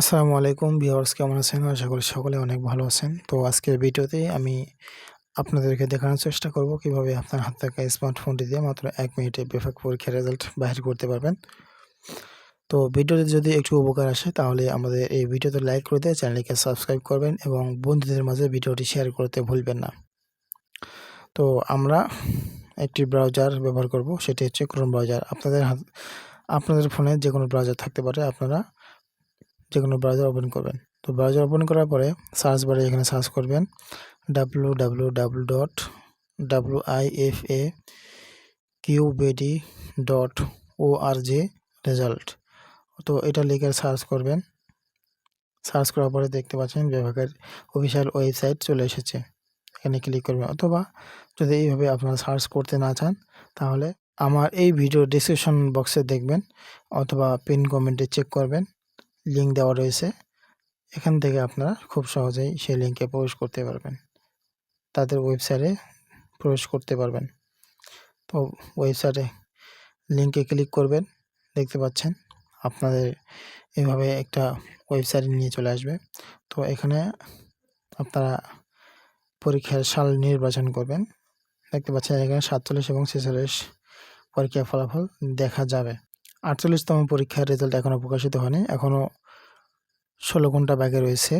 আসসালামু আলাইকুম ভিউয়ার্স, কেমন আছেন? আশা করি সকলে অনেক ভালো আছেন। তো আজকের ভিডিওতে আমি আপনাদেরকে দেখানোর চেষ্টা করব কীভাবে আপনার হাত থাকা স্মার্টফোনটি দিয়ে মাত্র এক মিনিটে বিভাগ পরীক্ষার রেজাল্ট বাহির করতে পারবেন। তো ভিডিওতে যদি একটু উপকার আসে, তাহলে আমাদের এই ভিডিওতে লাইক করে দিয়ে চ্যানেলকে সাবস্ক্রাইব করবেন এবং বন্ধুদের মাঝে ভিডিওটি শেয়ার করতে ভুলবেন না। তো আমরা একটি ব্রাউজার ব্যবহার করব, সেটি হচ্ছে ক্রোম ব্রাউজার আপনাদের হাত, আপনাদের ফোনে যে কোনো ব্রাউজার থাকতে পারে, আপনারা যে কোনো ব্রাউজার ওপেন করবেন। তো ব্রাউজার ওপেন করার পরে সার্চ বারে এখানে সার্চ করবেন W W W dot W I F A QBD dot O R J result তো এটা লিখে সার্চ করবেন। সার্চ করার পরে দেখতে পাচ্ছেন বিভাগের অফিসিয়াল ওয়েবসাইট চলে এসেছে। এখানে ক্লিক করবেন। অথবা যদি এইভাবে আপনারা সার্চ করতে না চান, তাহলে আমার এই ভিডিও ডিসক্রিপশন বক্সে দেখবেন। অথবা পিন কমেন্টে চেক করবেন। লিঙ্ক দেওয়া রয়েছে, এখান থেকে আপনারা খুব সহজেই সেই লিঙ্কে প্রবেশ করতে পারবেন। তাদের ওয়েবসাইটে প্রবেশ করতে পারবেন। তো ওয়েবসাইটে লিঙ্কে ক্লিক করবেন, দেখতে পাচ্ছেন আপনাদের এভাবে একটা ওয়েবসাইট নিয়ে চলে আসবে। তো এখানে আপনারা পরীক্ষার সাল নির্বাচন করবেন। দেখতে পাচ্ছেন এখানে সাতচল্লিশ এবং ছেচল্লিশ পরীক্ষার ফলাফল দেখা যাবে। আটচল্লিশতম পরীক্ষার রেজাল্ট এখনও প্রকাশিত হয়নি এখনও ষোলো ঘণ্টা বাকি রয়েছে।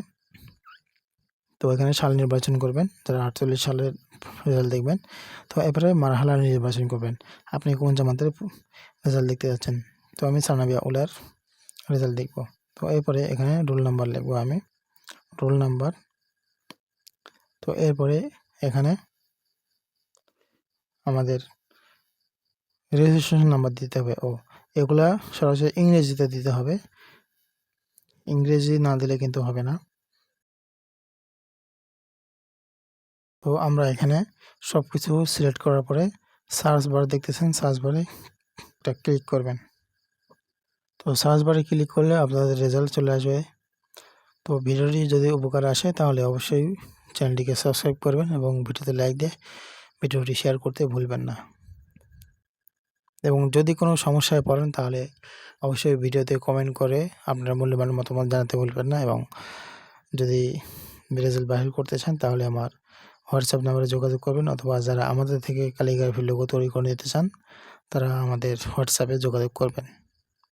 তো এখানে সাল নির্বাচন করবেন, যারা আটচল্লিশ সালের রেজাল্ট দেখবেন, তো এরপরে মারহালা নির্বাচন করবেন। আপনি কোন জামাতের রেজাল্ট দেখতে যাচ্ছেন? তো আমি সানাবিয়া উলার রেজাল্ট দেখব। তো এরপরে এখানে রোল নাম্বার লিখব আমি। রোল নাম্বার তো এরপরে এখানে আমাদের রেজিস্ট্রেশন নাম্বার দিতে হবে ও। এগুলা সরাসরি ইংরেজিতে দিতে হবে। ইংরেজি না দিলে কিন্তু হবে না। তো আমরা এখানে সব কিছু সিলেক্ট করার পরে সার্চ বার দেখতেছেন, সার্চ বারে একটা ক্লিক করবেন। তো সার্চ বারে ক্লিক করলে আপনাদের রেজাল্ট চলে আসবে। তো ভিডিওটি যদি উপকার আসে তাহলে অবশ্যই চ্যানেলটিকে সাবস্ক্রাইব করবেন এবং ভিডিওতে লাইক দিয়ে ভিডিওটি শেয়ার করতে ভুলবেন না। এবং যদি কোনো সমস্যায় পড়েন তাহলে অবশ্যই ভিডিওতে কমেন্ট করে আপনার মূল্যবান মতামত জানাতে ভুলবেন না এবং যদি রেজাল্ট বাহির করতে চান তাহলে আমার হোয়াটসঅ্যাপ নাম্বারে যোগাযোগ করবেন অথবা যারা আমাদের থেকে কালিগ্রাফি লোগো তৈরি করে নিতে চান তারা আমাদের হোয়াটসঅ্যাপে যোগাযোগ করবেন।